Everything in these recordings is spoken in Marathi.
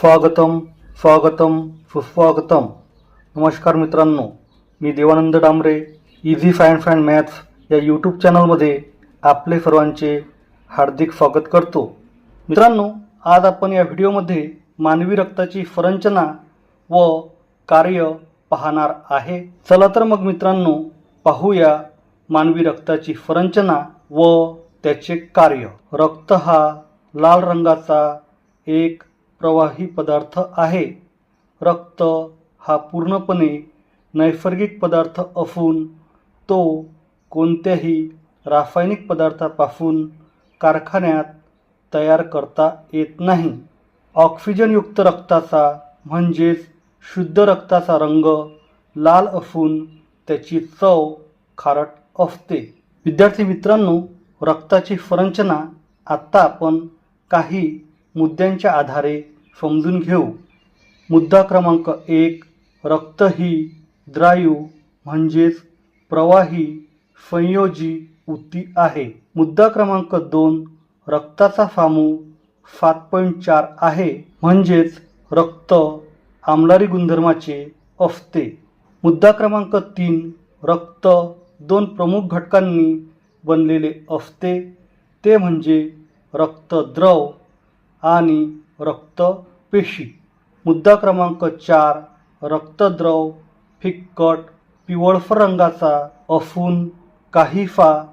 स्वागतम स्वागतम सुस्वागतम. नमस्कार मित्रांनो मी Devanand Dambare easy fine fine maths या यूट्यूब चॅनलमध्ये आपले सर्वांचे हार्दिक स्वागत करतो. मित्रांनो आज आपण या व्हिडिओमध्ये मानवी रक्ताची संरचना व कार्य पाहणार आहे. चला तर मग मित्रांनो पाहूया मानवी रक्ताची संरचना व त्याचे कार्य. रक्त हा लाल रंगाचा एक प्रवाही पदार्थ आहे. रक्त हा पूर्णपणे नैसर्गिक पदार्थ असून तो कोणत्याही रासायनिक पदार्थापासून कारखान्यात तयार करता येत नाही. ऑक्सिजनयुक्त रक्ताचा म्हणजेच शुद्ध रक्ताचा रंग लाल असून त्याची चव खारट असते. विद्यार्थी मित्रांनो रक्ताची संरचना आत्ता आपण काही मुद्द्यांच्या आधारे समजून घेऊ. मुद्दा क्रमांक एक रक्त ही द्रायू म्हणजेच प्रवाही संयोजी ऊती आहे. मुद्दा क्रमांक दोन रक्ताचा सामू सात पॉईंट चार आहे म्हणजेच रक्त आमलारी गुणधर्माचे असते. मुद्दा क्रमांक तीन रक्त दोन प्रमुख घटकांनी बनलेले असते. ते म्हणजे रक्तद्रव आणि रक्तपेशी. मुद्दा क्रमांक चार रक्तद्रव फिक्कट पिवळफर रंगाचा असून काहीसा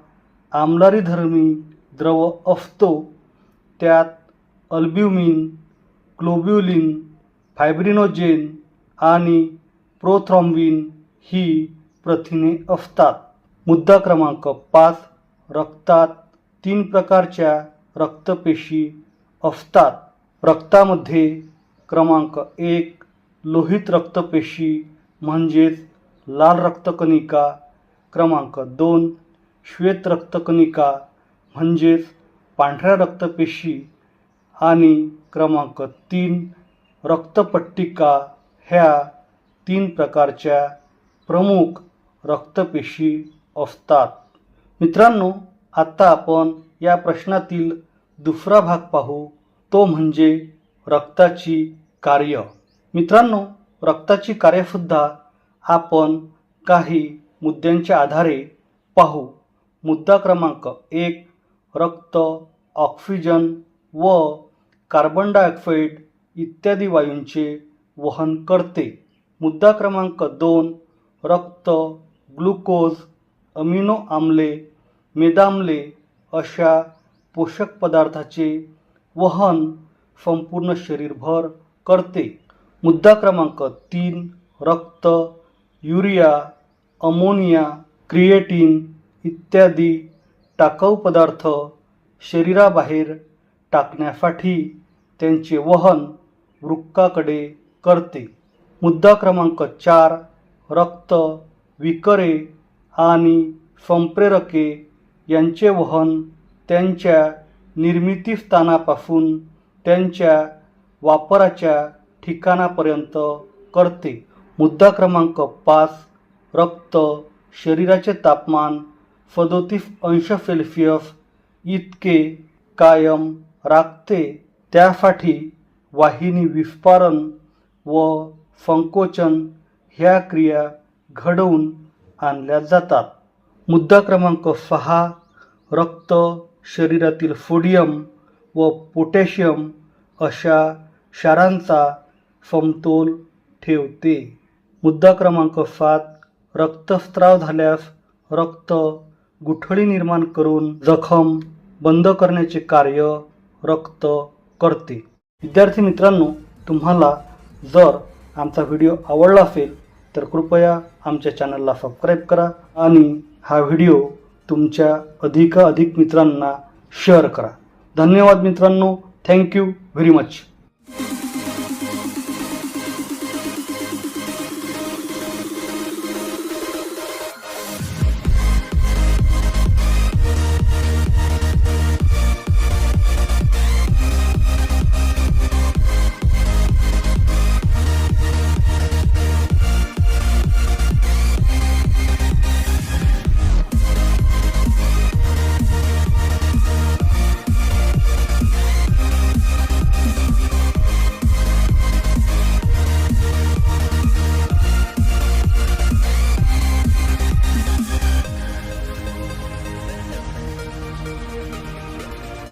आमलारीधर्मी द्रव असतो त्यात अल्ब्युमिन क्लोब्युलिन फायब्रिनोजेन आणि प्रोथ्रॉम्बिन ही प्रथिने असतात. मुद्दा क्रमांक पाच रक्तात तीन प्रकारच्या रक्तपेशी असतात. रक्तामध्ये क्रमांक एक लोहित रक्तपेशी म्हणजेच लाल रक्तकणिका क्रमांक दोन श्वेत रक्तकणिका म्हणजेच पांढऱ्या रक्तपेशी आणि क्रमांक तीन रक्तपट्टिका ह्या तीन प्रकारच्या प्रमुख रक्तपेशी असतात. मित्रांनो आत्ता आपण या प्रश्नातील दुसरा भाग पाहू तो म्हणजे रक्ताची कार्य. मित्रांनो रक्ताची कार्यसुद्धा आपण काही मुद्द्यांच्या आधारे पाहू. मुद्दा क्रमांक एक रक्त ऑक्सिजन व कार्बन डायऑक्साईड इत्यादी वायूंचे वहन करते. मुद्दा क्रमांक दोन रक्त ग्लुकोज अमिनो आम्ले मेदाम्ले अशा पोषक पदार्थाचे वहन संपूर्ण शरीरभर करते. मुद्दा क्रमांक तीन रक्त युरिया अमोनिया क्रिएटिन इत्यादी टाकाऊ पदार्थ शरीराबाहेर टाकण्यासाठी त्यांचे वहन वृक्काकडे करते. मुद्दा क्रमांक चार रक्त विकरे आणि संप्रेरके यांचे वहन त्यांच्या निर्मिती स्थानापासून त्यांच्या वापराच्या ठिकाणापर्यंत करते. मुद्दा क्रमांक पाच रक्त शरीराचे तापमान सदोतीस अंश सेल्सिअस इतके कायम राखते. त्यासाठी वाहिनी विस्फारण व संकोचन ह्या क्रिया घडवून आणल्या जातात. मुद्दा क्रमांक सहा रक्त शरीरातील सोडियम व पोटॅशियम अशा क्षारांचा समतोल ठेवते. मुद्दा क्रमांक सात रक्तस्त्राव झाल्यास रक्त गुठळी निर्माण करून जखम बंद करण्याचे कार्य रक्त करते. विद्यार्थी मित्रांनो तुम्हाला जर आमचा व्हिडिओ आवडला असेल तर कृपया आमच्या चॅनलला सबस्क्राईब करा आणि हा व्हिडिओ तुमच्या अधिकाधिक मित्रांना शेअर करा. धन्यवाद मित्रांनो. Thank you very much